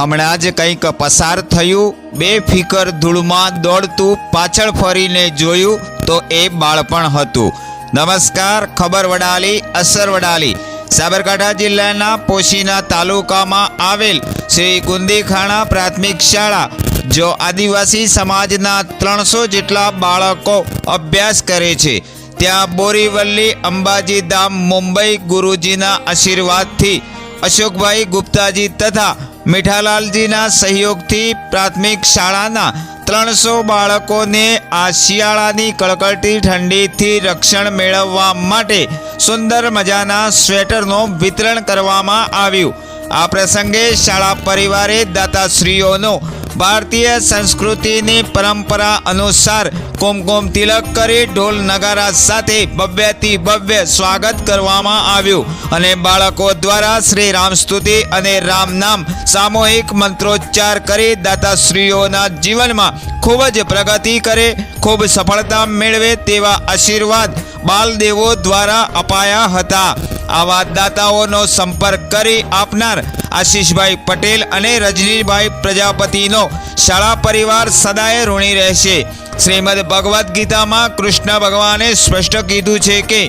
હમણાં જ કંઈક પસાર થયું બે ફિકર ધૂળમાં દોડતું, પાછળ ફરીને જોયું તો એ બાળપણ હતું. નમસ્કાર, ખબર વડાલી, અસર વડાલી. સાબરકાંઠા જિલ્લાના પોશીના તાલુકામાં આવેલ શ્રી ગુંદીખાણા પ્રાથમિક શાળા, જો આદિવાસી સમાજના ત્રણસો જેટલા બાળકો અભ્યાસ કરે છે, ત્યાં બોરીવલ્લી, અંબાજી ધામ, મુંબઈ ગુરુજીના આશીર્વાદથી અશોકભાઈ ગુપ્તાજી તથા મીઠાલાલજીના સહયોગથી પ્રાથમિક શાળાના ત્રણસો બાળકોને આ શિયાળાની કડકડતી ઠંડીથી રક્ષણ મેળવવા માટે સુંદર મજાના સ્વેટરનું વિતરણ કરવામાં આવ્યું. આ પ્રસંગે શાળા પરિવારે દાતાશ્રીઓનો ભારતીય સંસ્કૃતિની પરંપરા અનુસાર કુમકુમ તિલક કરી ઢોલ નગારા સાથે ભવ્યથી ભવ્ય સ્વાગત કરવામાં આવ્યું અને બાળકો દ્વારા શ્રી રામ સ્તુતિ અને રામ નામ સામૂહિક મંત્રોચ્ચાર કરી દાતાશ્રીઓના જીવનમાં ખૂબ જ પ્રગતિ કરે, ખૂબ સફળતા મેળવે તેવા આશીર્વાદ બાલદેવો દ્વારા અપાયા હતા. આ વાતદાતાઓનો સંપર્ક કરી આપનાર આશીષભાઈ પટેલ અને રજનીભાઈ પ્રજાપતિનો શાળા પરિવાર સદાય ઋણી રહેશે. શ્રીમદ ભગવદ્ ગીતામાં કૃષ્ણ ભગવાને સ્પષ્ટ કીધું છે કે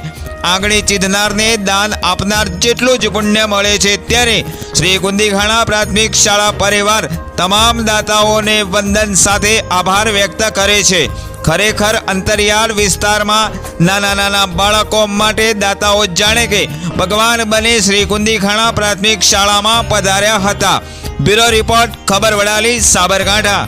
આંગળી ચીધનારને દાન આપનાર જેટલું જ પુણ્ય મળે છે ત્યારે શ્રી ગુંદીખાણા પ્રાથમિક શાળા પરિવાર તમામ દાતાઓને વંદન સાથે આભાર વ્યક્ત કરે છે. ખરેખર અંતરિયાળ વિસ્તારમાં નાના નાના બાળકો માટે દાતાઓ જાણે કે ભગવાન બને શ્રી કુંદીખાણા પ્રાથમિક શાળામાં પધાર્યા હતા. બ્યુરો રિપોર્ટ, ખબર વડાલી, સાબરકાંઠા.